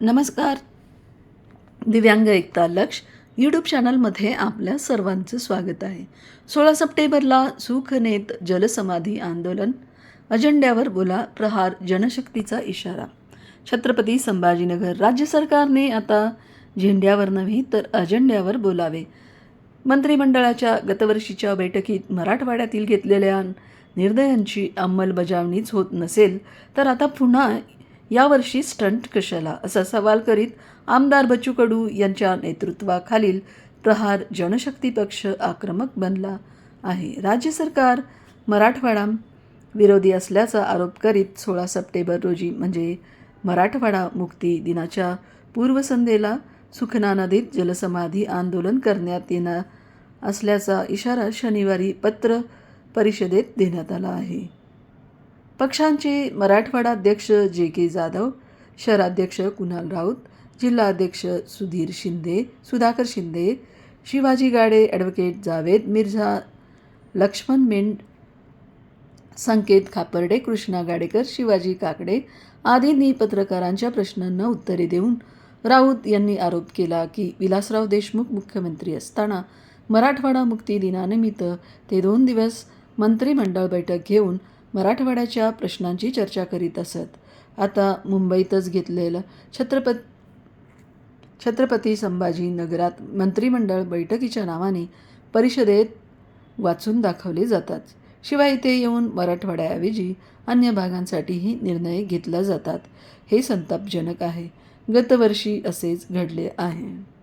नमस्कार. दिव्यांग एकता लक्ष यूट्यूब चॅनलमध्ये आपल्या सर्वांचं स्वागत आहे. सोळा सप्टेंबरला सुखनेत जलसमाधी आंदोलन अजेंड्यावर बोला प्रहार जनशक्तीचा इशारा. छत्रपती संभाजीनगर राज्य सरकारने आता झेंड्यावर नव्हे तर अजेंड्यावर बोलावे. मंत्रिमंडळाच्या गतवर्षीच्या बैठकीत मराठवाड्यातील घेतलेल्या निर्णयांची अंमलबजावणीच होत नसेल तर आता पुन्हा यावर्षी स्टंट कशाला? असा सवाल करीत आमदार बच्चू कडू यांच्या नेतृत्वाखालील प्रहार जनशक्ती पक्ष आक्रमक बनला आहे. राज्य सरकार मराठवाडा विरोधी असल्याचा आरोप करीत सोळा सप्टेंबर रोजी म्हणजे मराठवाडा मुक्ती दिनाच्या पूर्वसंध्येला सुखना नदीत जलसमाधी आंदोलन करण्यात येणार असल्याचा इशारा शनिवारी पत्र परिषदेत देण्यात आला आहे. पक्षांचे मराठवाडा अध्यक्ष जे के जाधव शहराध्यक्ष कुणाल राऊत जिल्हाध्यक्ष सुधीर शिंदे सुधाकर शिंदे शिवाजी गाडे ॲडव्होकेट जावेद मिर्झा लक्ष्मण मेंढ संकेत खापर्डे कृष्णा गाडेकर शिवाजी काकडे आदींनी पत्रकारांच्या प्रश्नांना उत्तरे देऊन राऊत यांनी आरोप केला की विलासराव देशमुख मुख्यमंत्री असताना मराठवाडा मुक्ती दिनानिमित्त ते दोन दिवस मंत्रिमंडळ बैठक घेऊन मराठवाड्याच्या प्रश्नांची चर्चा करीत असत. आता मुंबईतच घेतलेलं छत्रपत छत्रपती संभाजीनगरात मंत्रिमंडळ बैठकीच्या नावाने परिषदेत वाचून दाखवले जातात. शिवाय इथे येऊन मराठवाड्याऐवजी अन्य भागांसाठीही निर्णय घेतला जातात. हे संतापजनक आहे. गतवर्षी असेच घडले आहे.